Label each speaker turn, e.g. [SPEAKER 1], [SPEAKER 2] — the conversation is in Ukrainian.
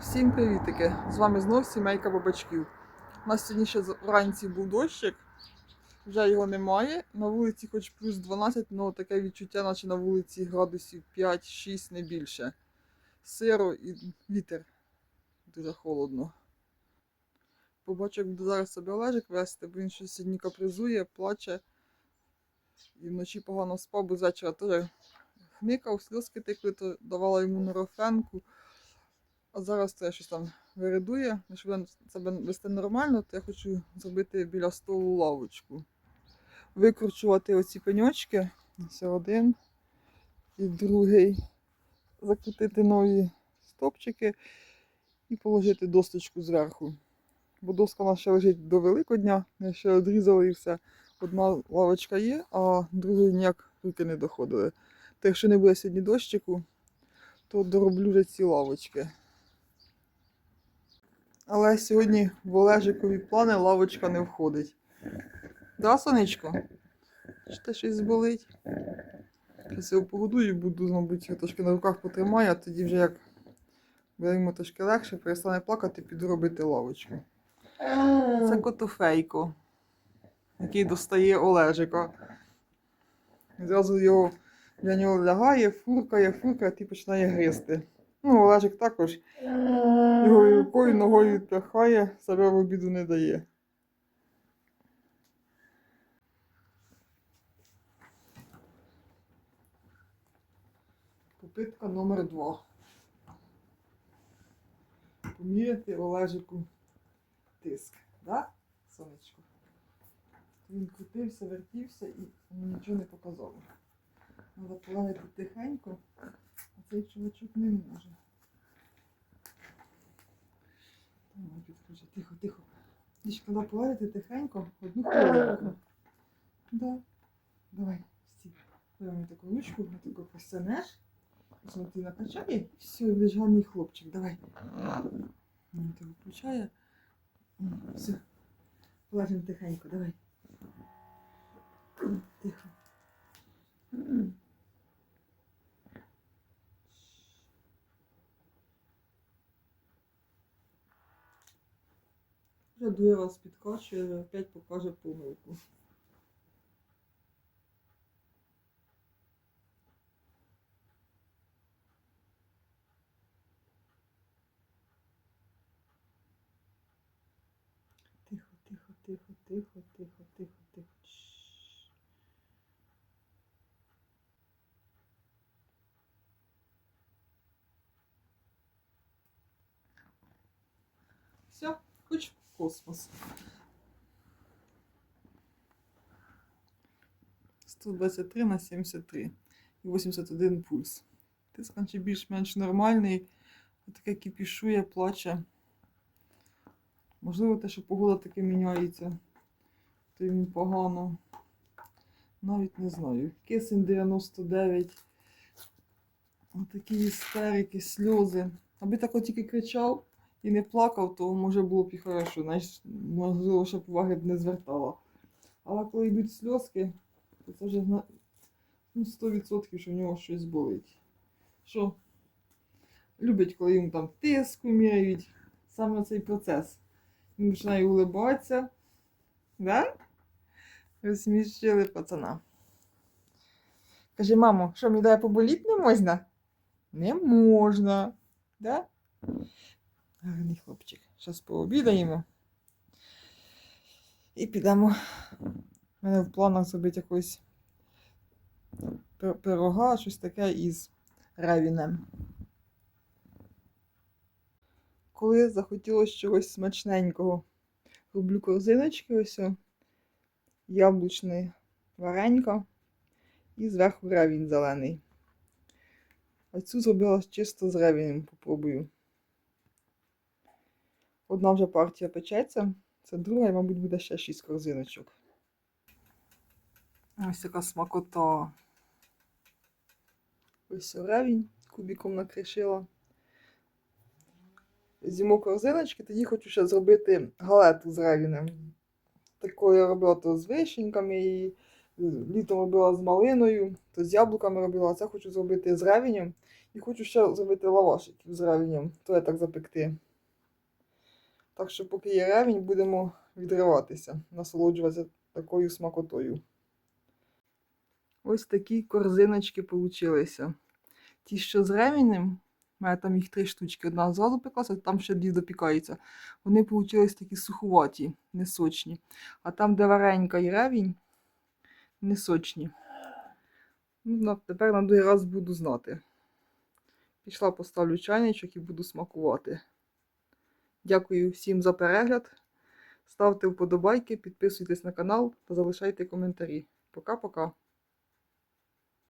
[SPEAKER 1] Всім привітики! З вами знов сімейка бабачків. У нас сьогодні ще вранці був дощик, вже його немає. На вулиці хоч плюс 12, але таке відчуття, наче на вулиці градусів 5-6 не більше. Сиро і вітер. Дуже холодно. Побачу, як буду зараз себе Олежик вести, бо він щось сьогодні капризує, плаче. І вночі погано спав, бо вечора теж хникав, сльозки текли, то давала йому норофенку. А зараз я щось там виридує. Якщо буде себе вести нормально, то я хочу зробити біля столу лавочку. Викручувати оці пеньочки. Ось один і другий. Закрутити нові стопчики і положити досточку зверху. Бо доска нас ще лежить до Великодня, я ще одрізала і все. Одна лавочка є, а другої ніяк руки не доходили. Та якщо не буде сьогодні дощику, то дороблю вже ці лавочки. Але сьогодні в Олежикові плани лавочка не входить. Да, сонечко? Чи те щось болить? Зараз його погодую, буду, мабуть, трошки на руках потримаю, а тоді вже як буде йому трошки легше, перестане плакати, піду робити лавочку. Це котофейко, який достає Олежика. Зразу його для нього лягає, фуркає, фуркає, і починає гризти. Ну, Олежик також його рукою, ногою відпихає, себе в обіду не дає. Попитка номер два. Поміряти Олежику тиск, да, сонечко? Він крутився, вертівся і нічого не показало. Треба полагати тихенько, а цей чувачок не може. Там підкаже, тихо, тихо. Полагати тихенько, одну хвилинку. Да. Давай, стій. Давай мені таку ручку, на таку посянеш. Ось ти накачає, все, і гарний хлопчик, давай. Він тебе включає. Все. Положимо тихенько, давай. Тихо. Другий раз підкачує, опять покаже помилку. Тихо, тихо, тихо, тихо, тихо, тихо, тихо. Все, в космос. 123 на 73 і 81 пульс. Тиск наче більш-менш нормальний, таке кипішує, плаче. Можливо, те, що погода таки міняється, то він погано. Навіть не знаю. Кисень 99. Отакі істерики, сльози. Аби так от тільки кричав і не плакав, то може було б і хорошо. Знаєш, можливо, щоб уваги б не звертала. Але коли йдуть сльозки, то це вже ну, 100% що в нього щось болить. Що? Любить, коли йому там тиску міряють. Саме цей процес. Він починає улибатися. Да? Розсмішили пацана. Каже, мамо, що мені дай поболіти не можна? Не можна. Да? Гарний хлопчик. Зараз пообідаємо. І підемо. У мене в планах зробити якось пирога, щось таке із ревінем. Коли захотілося чогось смачненького, роблю корзиночки ось. Яблучне варенько і зверху ревінь зелений. А цю зробила чисто з ревінем, попробую. Одна вже партія печеться, це друга, і, мабуть, буде ще 6 корзиночок. Ось така смакота. Ось ревінь кубіком накришила. Зіму корзиночки, тоді хочу ще зробити галету з ревінем. Таку я робила то з вишеньками, і літом робила з малиною, то з яблуками робила, а це хочу зробити з ревінем І хочу ще зробити лавашиків з ревенем, то я так запекти. Так що, поки є ревень, будемо відриватися, насолоджуватися такою смакотою. Ось такі корзиночки получилися. Ті, що з ревенем, у мене там їх три штучки. Одна зразу пеклася, там ще дві допікаються. Вони получились такі суховаті, несочні. А там, де варенька і ревінь, несочні. Ну, тепер на другий раз буду знати. Пішла, поставлю чайничок і буду смакувати. Дякую всім за перегляд. Ставте вподобайки, підписуйтесь на канал та залишайте коментарі. Пока-пока.